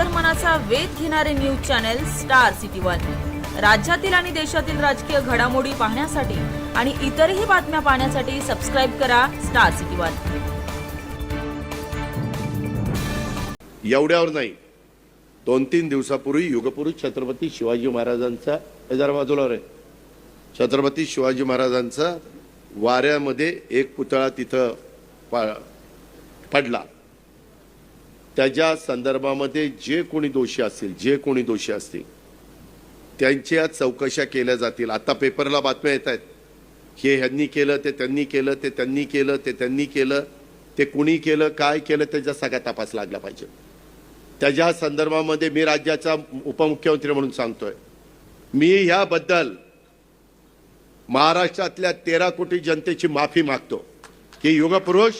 अंतर्मनाचा वेध घेणारे news channel Star City one. राज्यातील आणि देशातील राजकीय घडामोडी पाहण्यासाठी आणि इतरही बातम्या पाहण्यासाठी सबस्क्राईब करा स्टार सिटी वन. एवढ्यावर नाही. दोन तीन दिवसापूर्वी युगपुरुष छत्रपती शिवाजी महाराजांचा हजार बाजूला रे छत्रपती शिवाजी महाराजांचा वाऱ्यामध्ये एक पुतळा तिथं पा- पडला. त्याच्या संदर्भामध्ये जे कोणी दोषी असतील जे कोणी दोषी असतील त्यांच्या चौकशा केल्या जातील. आता पेपरला बातम्या येत आहेत. हे ह्यांनी केलं ते त्यांनी केलं ते त्यांनी केलं ते त्यांनी केलं ते कुणी केलं काय केलं त्याचा सगळा तपास लागला पाहिजे. त्याच्या संदर्भामध्ये मी राज्याचा उपमुख्यमंत्री म्हणून सांगतोय. मी ह्याबद्दल महाराष्ट्रातल्या तेरा कोटी जनतेची माफी मागतो की युगपुरुष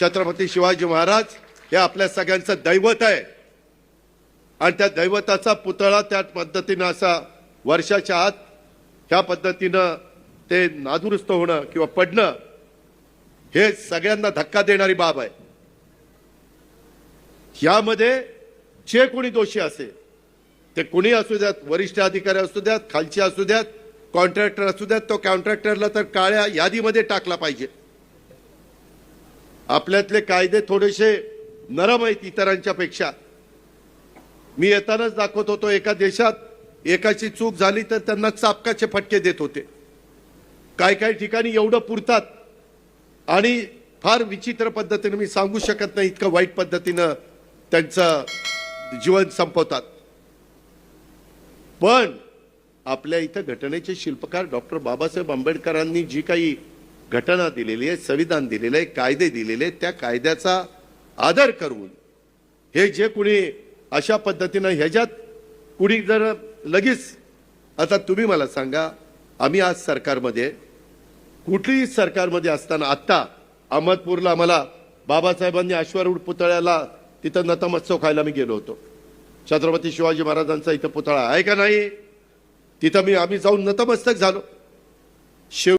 छत्रपती शिवाजी महाराज हे आपल्या सगळ्यांचं दैवत आहे. आणि त्या दैवताचा पुतळा त्या पद्धतीनं असा वर्षाच्या आत ह्या पद्धतीनं ते नादुरुस्त होणं किंवा पडणं हे सगळ्यांना धक्का देणारी बाब आहे. यामध्ये जे कोणी दोषी असेल ते कोणी असू द्यात वरिष्ठ अधिकारी असू द्यात खालचे असू द्यात कॉन्ट्रॅक्टर असू द्यात तो कॉन्ट्रॅक्टरला तर काळ्या यादीमध्ये टाकला पाहिजे. आपल्यातले कायदे थोडेसे नरम आहेत इतरांच्या पेक्षा मी येतानाच दाखवत होतो एका देशात एकाची चूक झाली तर त्यांना चापकाचे फटके देत होते. काय काय ठिकाणी एवढं पुरतात. आणि फार विचित्र पद्धतीने मी सांगू शकत नाही इतकं वाईट पद्धतीनं त्यांचं जीवन संपवतात. पण आपल्या इथं घटनेचे शिल्पकार डॉक्टर बाबासाहेब आंबेडकरांनी जी काही घटना दिलेली आहे संविधान दिलेलं आहे कायदे दिलेले आहेत, त्या कायद्याचा आदर करून हे जे कुणी अशा पद्धतीनं ह्याच्यात कुणी जर लगेच आता तुम्ही मला सांगा आम्ही आज सरकारमध्ये कुठलीही सरकारमध्ये असताना आत्ता अहमदपूरला आम्हाला बाबासाहेबांनी अश्वारूढ पुतळ्याला तिथं नतमत्सव खायला मी गेलो होतो. छत्रपती शिवाजी महाराजांचा इथं पुतळा आहे का नाही? तिथं मी आम्ही जाऊन नतमस्तक झालो. शिव